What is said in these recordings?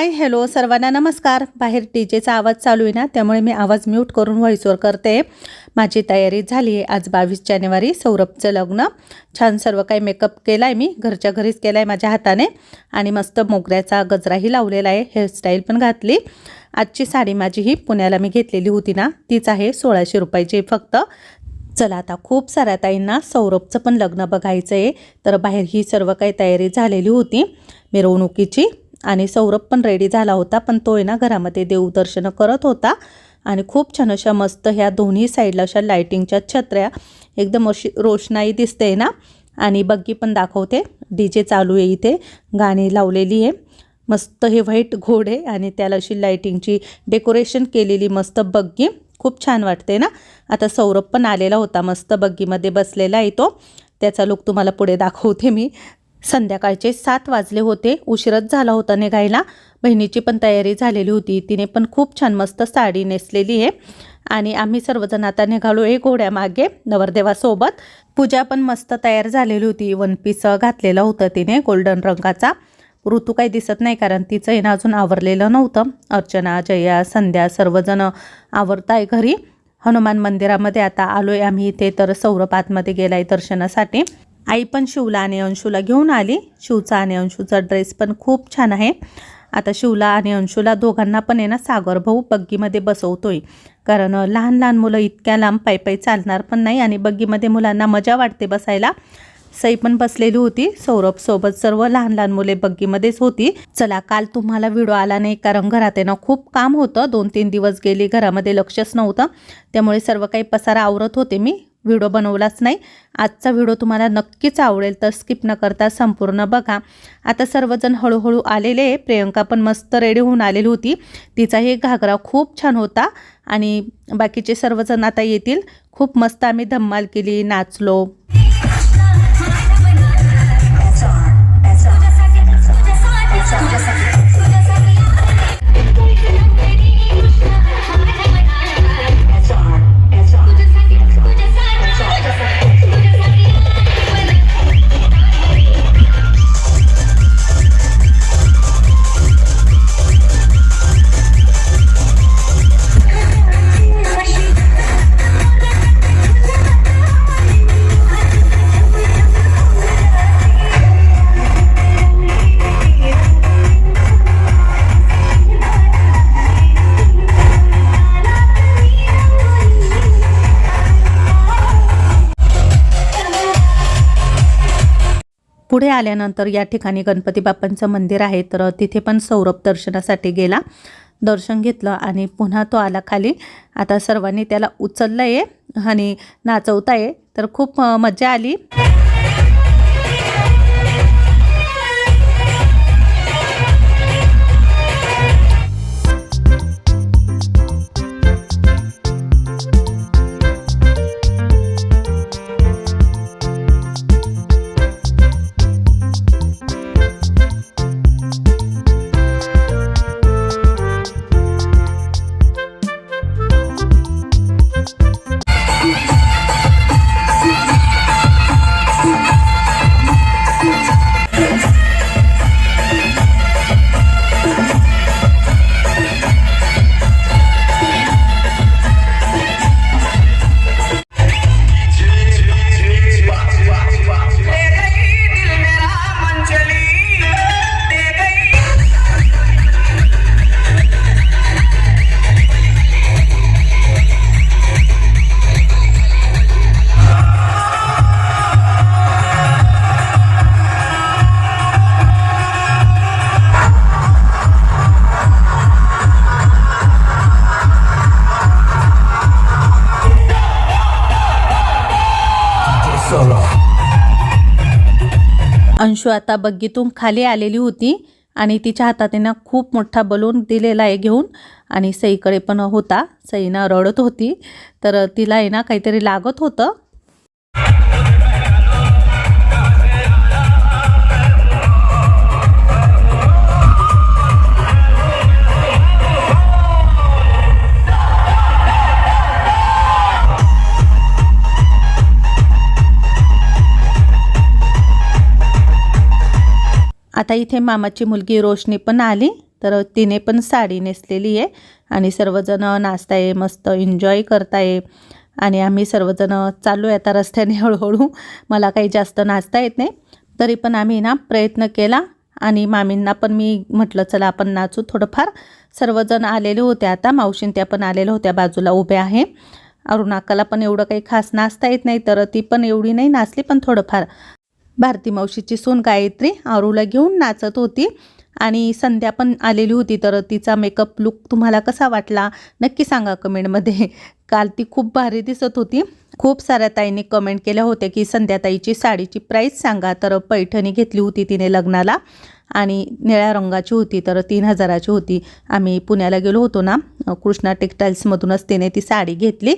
Hi hello सर्वांना नमस्कार. बाहेर डी जेचा आवाज चालू आहे ना त्यामुळे मी आवाज म्यूट करून व्हॉइसवर करते. माझी तयारी झाली आहे आज बावीस जानेवारी सौरभचं लग्न. छान सर्व काही मेकअप केला आहे मी घरच्या घरीच केला आहे माझ्या हाताने. आणि मस्त मोगऱ्याचा गजराही लावलेला आहे हेअरस्टाईल पण घातली. आजची साडी माझी ही पुण्याला मी घेतलेली होती ना तीच आहे सोळाशे रुपयाची फक्त. चला आता खूप साऱ्या ताईंना सौरभचं पण लग्न बघायचं आहे तर बाहेर ही सर्व काही तयारी झालेली होती मिरवणुकीची. आणि सौरभ पण रेडी झाला होता पण तो आहे ना घरामध्ये देवदर्शनं करत होता. आणि खूप छान अशा मस्त ह्या दोन्ही साईडला अशा लाईटिंगच्या छत्र्या. एकदम अशी रोषणाई दिसते ना. आणि बग्गी पण दाखवते. डी जे चालू आहे इथे. गाणी लावलेली आहे. मस्त हे व्हाईट घोडे आणि त्याला अशी लाईटिंगची डेकोरेशन केलेली मस्त बग्गी. खूप छान वाटते ना. आता सौरभ पण आलेला होता मस्त बग्गीमध्ये बसलेला आहे तो. त्याचा लुक तुम्हाला पुढे दाखवते मी. संध्याकाळचे सात वाजले होते. उशीरच झाला होता निघायला. बहिणीची पण तयारी झालेली होती. तिने पण खूप छान मस्त साडी नेसलेली आहे. आणि आम्ही सर्वजण आता निघालो आहे घोड्यामागे नवरदेवासोबत. पूजा पण मस्त तयार झालेली होती. वन पीस घातलेलं होतं तिने गोल्डन रंगाचा. ऋतू काही दिसत नाही कारण तिचं येणं अजून आवरलेलं नव्हतं. अर्चना जया संध्या सर्वजण आवरताय घरी. हनुमान मंदिरामध्ये आता आलो आहे आम्ही इथे तर सौरभ आतमध्ये गेला आहे दर्शनासाठी. आई पण शिवला आणि अंशूला घेऊन आली. शिवचा आणि अंशूचा ड्रेस पण खूप छान आहे. आता शिवला आणि अंशूला दोघांना पण आहे ना सागर भाऊ बग्गीमध्ये बसवतोय. कारण लहान लहान मुलं इतक्या लांब पायी पायी चालणार पण नाही आणि बग्गीमध्ये मुलांना मजा वाटते बसायला. सई पण बसलेली होती. सौरभ सोबत सर्व लहान लहान मुले बग्गीमध्येच होती. चला काल तुम्हाला व्हिडिओ आला नाही कारण घरात आहे ना खूप काम होतं. दोन तीन दिवस गेली घरामध्ये लक्षच नव्हतं. त्यामुळे सर्व काही पसारा आवरत होते मी. व्हिडिओ बनवलाच नाही. आजचा व्हिडिओ तुम्हाला नक्कीच आवडेल तर स्किप न करता संपूर्ण बघा. आता सर्वजण हळूहळू आलेले आहे. प्रियंका पण मस्त रेडी होऊन आलेली होती. तिचाही घागरा खूप छान होता आणि बाकीचे सर्वजण आता येतील. खूप मस्त आम्ही धम्माल केली नाचलो. पुढे आल्यानंतर या ठिकाणी गणपती बाप्पांचं मंदिर आहे तर तिथे पण सौरभ दर्शनासाठी गेला. दर्शन घेतलं आणि पुन्हा तो आला खाली. आता सर्वांनी त्याला उचललं आहे आणि नाचवता आहे तर खूप मजा आली. अंशू आता बग्गीतून खाली आलेली होती आणि तिच्या हातात त्यांना खूप मोठा बलून दिलेला आहे घेऊन आणि सईकडे पण होता. सईना रडत होती. तर तिला आहे ना काहीतरी लागत होतं. आता इथे मामाची मुलगी रोशनी पण आली तर तिने पण साडी नेसलेली आहे आणि सर्वजण नाचताय मस्त एन्जॉय करताय. आणि आम्ही सर्वजण चालू आहे आता रस्त्याने हळूहळू. मला काही जास्त नाचता येत नाही तरी पण आम्ही ना प्रयत्न केला आणि मामींना पण मी म्हटलं चला आपण नाचू थोडंफार. सर्वजण आलेले होते आता मावशीन त्या पण आलेल्या होत्या बाजूला उभ्या आहे. अरुणाकाला पण एवढं काही खास नाचता येत नाही तर ती पण एवढी नाही नाचली पण थोडंफार. भारती मावशीची सून गायत्री आरूला घेऊन नाचत होती आणि संध्या पण आलेली होती तर तिचा मेकअप लुक तुम्हाला कसा वाटला? नक्की सांगा कमेंटमध्ये. काल ती खूप भारी दिसत होती. खूप साऱ्या ताईंनी कमेंट केल्या होत्या की संध्याताईची साडीची प्राईस सांगा. तर पैठणी घेतली होती तिने लग्नाला आणि निळ्या रंगाची होती तर तीन हजाराची होती. आम्ही पुण्याला गेलो होतो ना कृष्णा टेक्स्टाईल्समधूनच तिने ती साडी घेतली.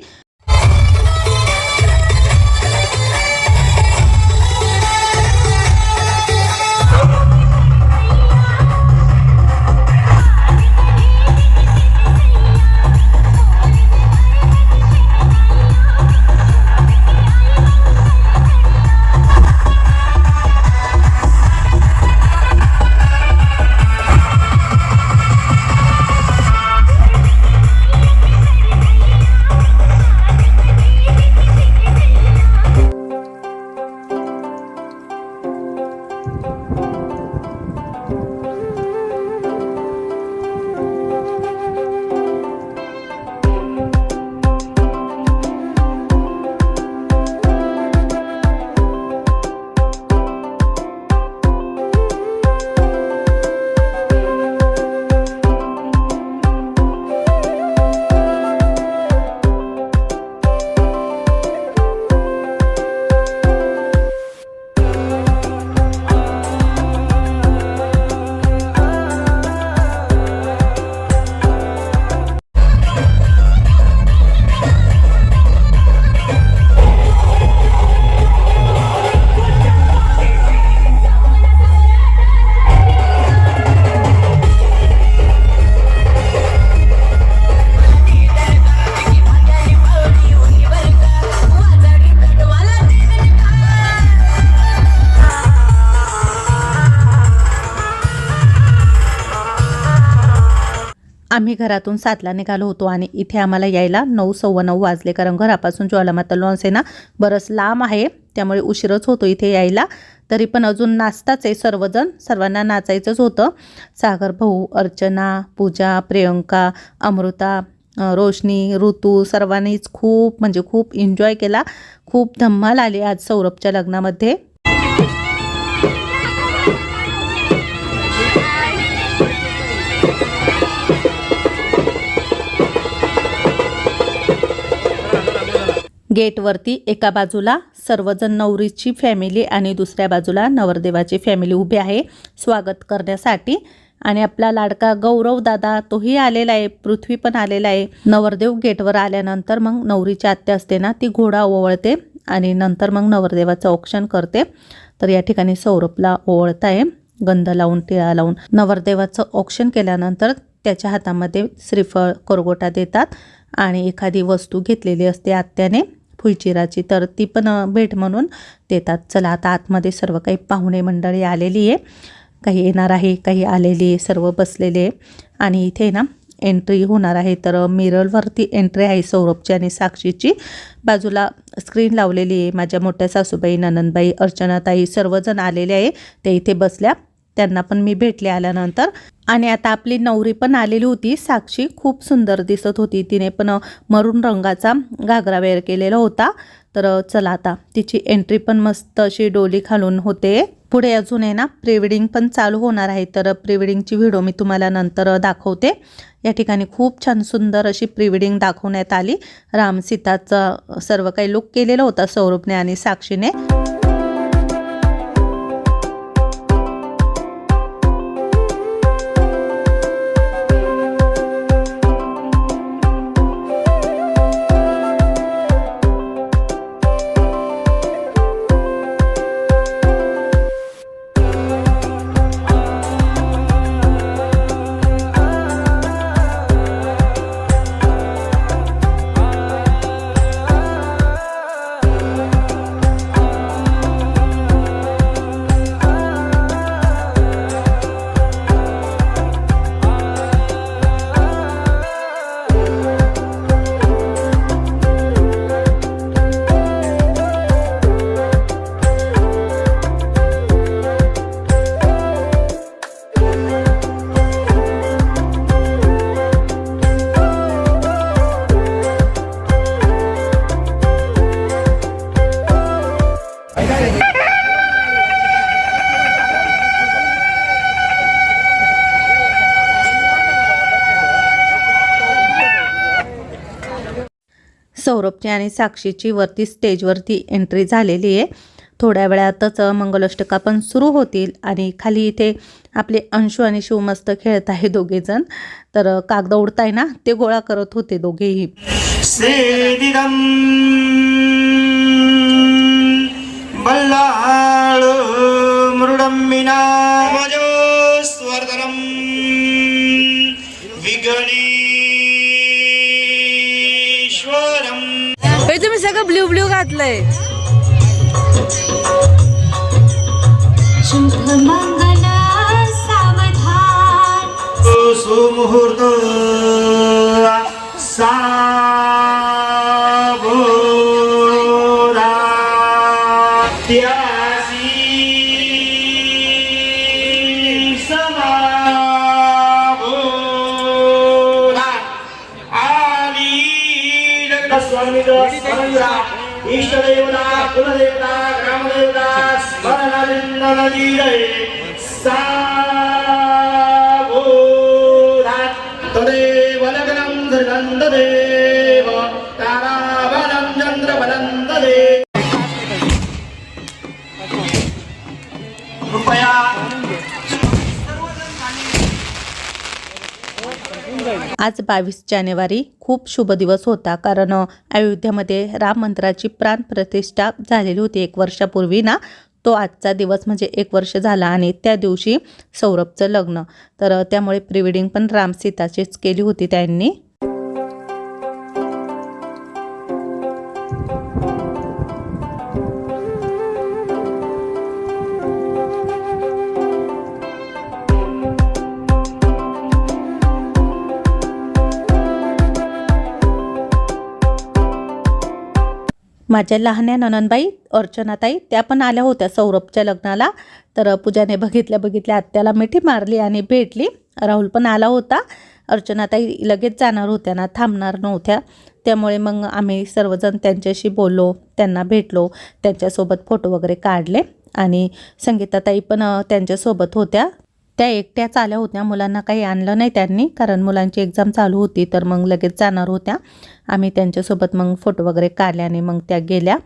आम्ही घरातून सातला निघालो होतो आणि इथे आम्हाला यायला नऊ सव्वा नऊ वाजले. कारण घरापासून ज्वालामाता लॉन्स आहे ना बरंच लांब आहे. त्यामुळे उशीरच होतो इथे यायला. तरी पण अजून नाचताच आहे सर्वजण. सर्वांना नाचायचंच होतं. सागर भाऊ अर्चना पूजा प्रियंका अमृता रोशनी ऋतू सर्वांनीच खूप म्हणजे खूप एन्जॉय केला. खूप धम्माल आली आज सौरभच्या लग्नामध्ये. गेटवरती एका बाजूला सर्वजण नवरीची फॅमिली आणि दुसऱ्या बाजूला नवरदेवाची फॅमिली उभी आहे. स्वागत करण्यासाठी. आणि आपला लाडका गौरव दादा तोही आलेला आहे. पृथ्वी पण आलेला आहे. नवरदेव गेटवर आल्यानंतर मग नवरीची आत्या असते ना ती घोडा ओवळते आणि नंतर मग नवरदेवाचं औक्षण करते. तर या ठिकाणी सौरभला ओवळत आहे गंध लावून टिळा लावून. नवरदेवाचं औक्षण केल्यानंतर त्याच्या हातामध्ये श्रीफळ करगोटा देतात आणि एखादी वस्तू घेतलेली असते आत्याने. फुलचिराची. तर ती पण भेट म्हणून देतात. चला आता आतमध्ये सर्व काही पाहुणे मंडळी आलेली आहे. काही येणार आहे काही आलेली आहे सर्व बसलेले आहे. आणि इथे ना एंट्री होणार आहे. तर मिररवरती एंट्री आहे सौरभची आणि साक्षीची. बाजूला स्क्रीन लावलेली आहे. माझ्या मोठ्या सासूबाई ननंदबाई अर्चनाताई सर्वजण आलेले आहे. ते इथे बसल्या. त्यांना पण मी भेटले आल्यानंतर. आणि आता आपली नवरी पण आलेली होती. साक्षी खूप सुंदर दिसत होती. तिने पण मरून रंगाचा घागरा वेअर केलेला होता. तर चला आता तिची एंट्री पण मस्त अशी डोली खालून होते. पुढे अजून आहे ना प्री पण चालू होणार आहे. तर प्री वेडिंगची व्हिडिओ मी तुम्हाला नंतर दाखवते. या ठिकाणी खूप छान सुंदर अशी प्री वेडिंग दाखवण्यात आली. राम सीताचा सर्व काही लुक केलेला होता सौरभने आणि साक्षीने. सौरभची आणि साक्षीची वरती स्टेजवरती एंट्री झालेली आहे. थोड्या वेळातच मंगलाष्टका पण सुरू होतील आणि खाली इथे आपले अंशू आणि शिव मस्त खेळत आहे दोघेजण. तर कागद उडताय ना ते गोळा करत होते दोघेही. सेदिदम् हे तुम्ही सगळं ब्ल्यू ब्ल्यू घातलंय. शुभ मंगल सावधान. सुमुहूर्त साबोधात्यासी तदेव लग्नं ताराबलं कृपया आज बावीस जानेवारी खूप शुभ दिवस होता कारण अयोध्येमध्ये राम मंदिराची प्राणप्रतिष्ठा झालेली होती. एक वर्षापूर्वी ना तो आजचा दिवस म्हणजे एक वर्ष झाला आणि त्या दिवशी सौरभचं लग्न. तर त्यामुळे त्यामुळे प्रिवेडिंग पण राम सीताचीच केली होती त्यांनी. माझ्या लहान्या नननबाई अर्चनाताई त्या पण आल्या होत्या सौरभच्या लग्नाला. तर पूजाने बघितल्या बघितल्या आत्याला मिठी मारली आणि भेटली. राहुल पण आला होता. अर्चनाताई लगेच जाणार होत्या ना थांबणार नव्हत्या. त्यामुळे मग आम्ही सर्वजण त्यांच्याशी बोललो त्यांना भेटलो त्यांच्यासोबत फोटो वगैरे काढले. आणि संगीताताई पण त्यांच्यासोबत होत्या. त्या एकट्याच आल्या होत्या. मुलांना काही आणलं नाही त्यांनी कारण मुलांची एक्झाम चालू होती तर मग लगेच जाणार होत्या. आम्ही त्यांच्यासोबत मग फोटो वगैरे काढले आणि मग त्या गेल्या.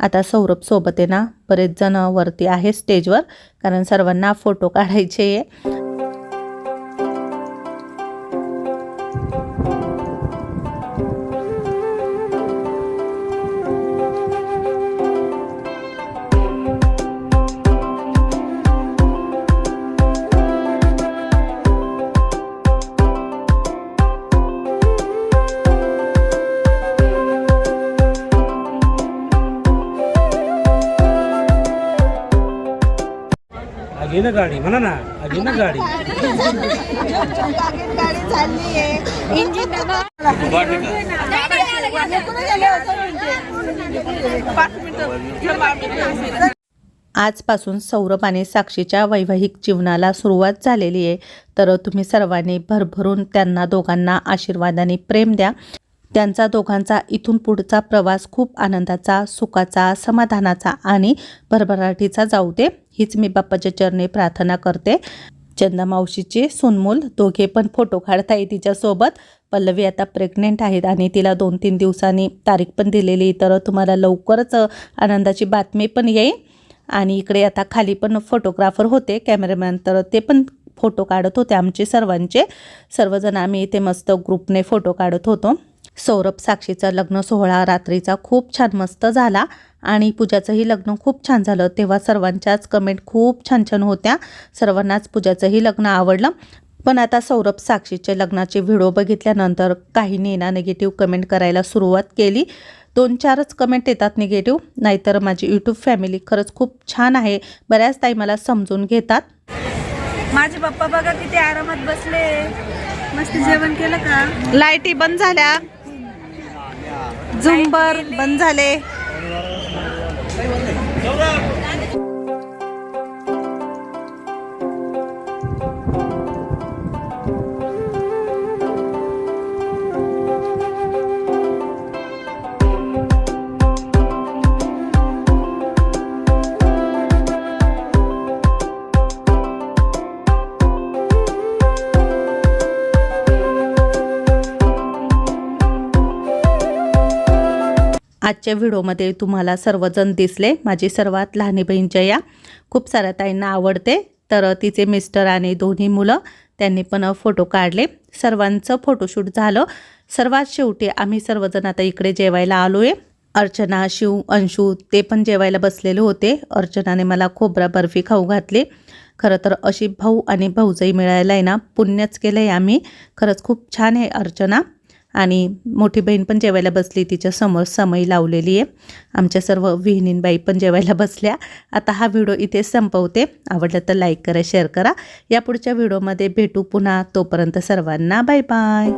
आता सौरभ सोबत आहे ना बरेच जण वरती आहे स्टेजवर कारण सर्वांना फोटो काढायचे आहे. आगे गाडी म्हणा ना आगे गाडी. आजपासून सौरभ आणि साक्षीच्या वैवाहिक जीवनाला सुरुवात झालेली आहे. तर तुम्ही सर्वांनी भरभरून त्यांना दोघांना आशीर्वादाने प्रेम द्या. त्यांचा दोघांचा इथून पुढचा प्रवास खूप आनंदाचा सुखाचा समाधानाचा आणि भरभराटीचा जाऊ दे. हीच मी बाप्पाच्या चरणी प्रार्थना करते. चंदा मावशीचे सुनमूल दोघे पण फोटो काढताय तिच्यासोबत. पल्लवी आता प्रेग्नेंट आहेत आणि तिला दोन तीन दिवसांनी तारीख पण दिलेली तर तुम्हाला लवकरच आनंदाची बातमी पण येईल. आणि इकडे आता खाली पण फोटोग्राफर होते कॅमेरामॅन तर ते पण फोटो काढत होते आमचे सर्वांचे. सर्वजण आम्ही इथे मस्त ग्रुपने फोटो काढत होतो. सौरभ साक्षीचा लग्न सोहळा रात्रीचा खूप छान मस्त झाला आणि पूजाचंही लग्न खूप छान झालं. तेव्हा सर्वांच्याच कमेंट खूप छान छान होत्या. सर्वांनाच पूजाचंही लग्न आवडलं. पण आता सौरभ साक्षीचे लग्नाचे व्हिडिओ बघितल्यानंतर काहींनी ना निगेटिव्ह कमेंट करायला सुरुवात केली. दोन चारच कमेंट येतात निगेटिव्ह नाहीतर माझी यूट्यूब फॅमिली खरंच खूप छान आहे. बऱ्याच ताई मला समजून घेतात. माझे पप्पा बघा किती आरामात बसले. मस्त जेवण केलं का? लाईटी बंद झाल्या. झुंबर बंद झाले. आजच्या व्हिडिओमध्ये तुम्हाला सर्वजण दिसले. माझी सर्वात लहानी बहीण जया. खूप साऱ्या ताईंना आवडते. तर तिचे मिस्टर आणि दोन्ही मुलं त्यांनी पण फोटो काढले. सर्वांचं फोटोशूट झालं. सर्वात शेवटी आम्ही सर्वजण आता इकडे जेवायला आलो आहे अर्चना शिव अंशू ते पण जेवायला बसलेले होते. अर्चनाने मला खोबरा बर्फी खाऊ घातली. खरं तर अशी भाऊ आणि भाऊजाई मिळायला आहे ना पुण्यच केलं आहे आम्ही. खरंच खूप छान आहे अर्चना. आणि मोठी बहीण पण जेवायला बसली तिच्या समोर समय लावलेली आहे. आमच्या सर्व विहिणींबाई पण जेवायला बसल्या. आता हा व्हिडिओ इथे संपवते. आवडलं तर लाईक करा शेअर करा. या पुढच्या व्हिडिओमध्ये भेटू पुन्हा. तोपर्यंत सर्वांना बाय बाय